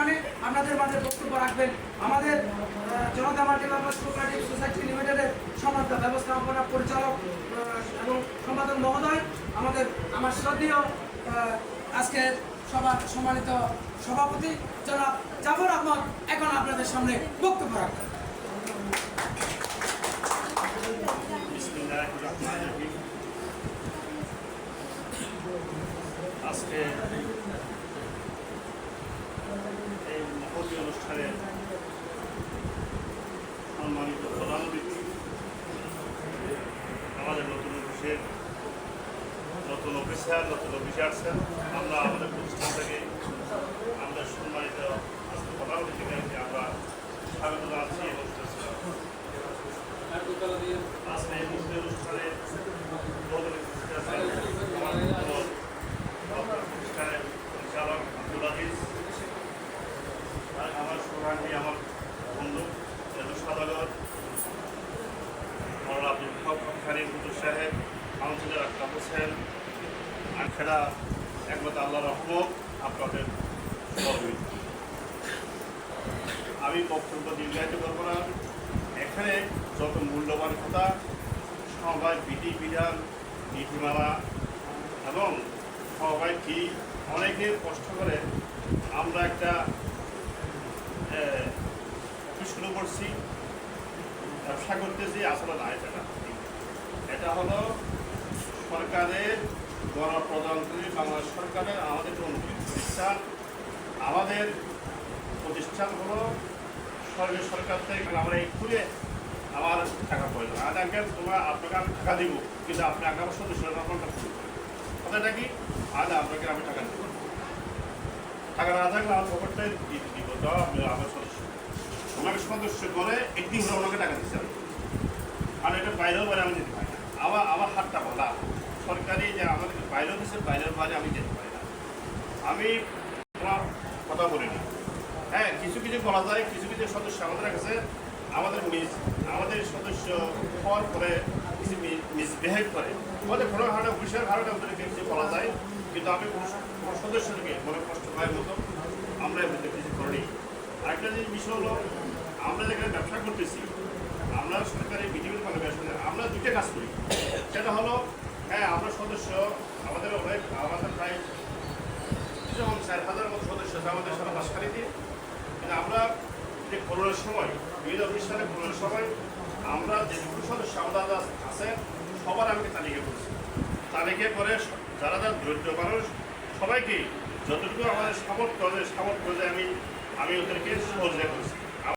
অনুষ্ঠানে আপনাদের মাঝে বক্তব্য রাখবেন আমাদের জনতা মাল্টিপারপাস কোঅপারেটিভ সোসাইটি লিমিটেডের সমর্থ ব্যবস্থাপনা পরিচালক এবং সম্পাদক মহোদয়, আমাদের, আমার শ্রদ্ধেয় আজকের সবার সম্মানিত সভাপতি, জনাব জাফর আহমদ, এখন আপনাদের সামনে বক্তব্য রাখবেন। আজকে এই অনুষ্ঠানে সম্মানিত প্রধান অতিথি, আমাদের নতুন অফিসের নতুন অফিসার, নতুন অফিসার্সের আমরা আমাদের প্রতিষ্ঠান থেকে আমাদের সম্মানিত প্রধান অতিথিকে আমরা স্বাগত জানাচ্ছি এবং আজকে এই অনুষ্ঠানে প্রধান অতিথি আছেন আমার প্রিয় ডক্টর প্রতিষ্ঠানের পরিচালক আব্দুল আজিজ আর আমার শুভাকাঙ্ক্ষী আমার বন্ধু হক হুজুর সাহেব কাউন্সিলর আক্তার হোসেন আখেরা একমাত্র আল্লাহ রহমত, আপনাদের আমি বক্তব্য দীর্ঘায়িত করব না। এখানে যত মূল্যবান কথা, সবাই বিধি, বিধান, নীতিমালা এবং সবাই কি অনেকে কষ্ট করে আমরা একটা করছি। ব্যবসা করতেছি, আসলে না, এটা না। এটা হলো সরকারের গণপ্রজাতন্ত্রী বাংলাদেশ সরকারের আমাদের প্রতিষ্ঠান আমাদের প্রতিষ্ঠান হলো সরকারি সরকার থেকে আমরা এই খুলে আমার টাকা প্রয়োজন আজ আঙ্কেল তোমার আপনাকে আমি টাকা দিব, কিন্তু আপনি আগে আমার সদস্য হবে কথাটা কি? আজ আপনাকে আমি টাকা দিব। টাকা না থাকলে আমার দিয়ে দিব, দাও আপনি আমার সদস্য। ওনাকে সদস্য করে একদিন হলে ওনাকে টাকা দিচ্ছে। আমি। আর এটা বাইরেও বাইরে আমি যেতে পারি না। আমার আমার হাতটা বলা। সরকারি যে আমাদেরকে বাইরেও দিচ্ছে, বাইরের বাইরে আমি যেতে পারি না। আমি তোমার কথা বলিনি। হ্যাঁ কিছু কিছু বলা যায়, কিছু কিছু সদস্য আমাদের কাছে, আমাদের মিস আমাদের সদস্য হওয়ার পরে কিছু মিসবিহেভ করে। বলে কোনো কারণে অফিসের কারণে ওদেরকে কিছু বলা যায়, কিন্তু আমি কোনো সদস্যকে মনে কষ্ট পাওয়ার মতো আমরা এমনিতে কিছু করিনি। আরেকটা যে বিষয় হলো আমরা যেখানে ব্যবসা করতেছি, আমরা সরকারি বিজেপির কর্মীর আমরা দুইটা কাজ করি। সেটা হলো হ্যাঁ আমরা সদস্য, আমাদের অনেক, আমাদের প্রায় যখন চার হাজার মতো সদস্য আমাদের সারা বাসখালীতে কিন্তু আমরা যে করোনার সময় বিভিন্ন অনুষ্ঠানে করোনার সময় আমরা যেটুকু সদস্য আমাদের আছে, সবার আমি তালিকা করছি। তালিকা করে যারা যারা দরিদ্র মানুষ, সবাইকে যতটুকু আমাদের সামর্থ্য সামর্থ্য যে আমি আমি ওদেরকে সহযোগিতা করছি।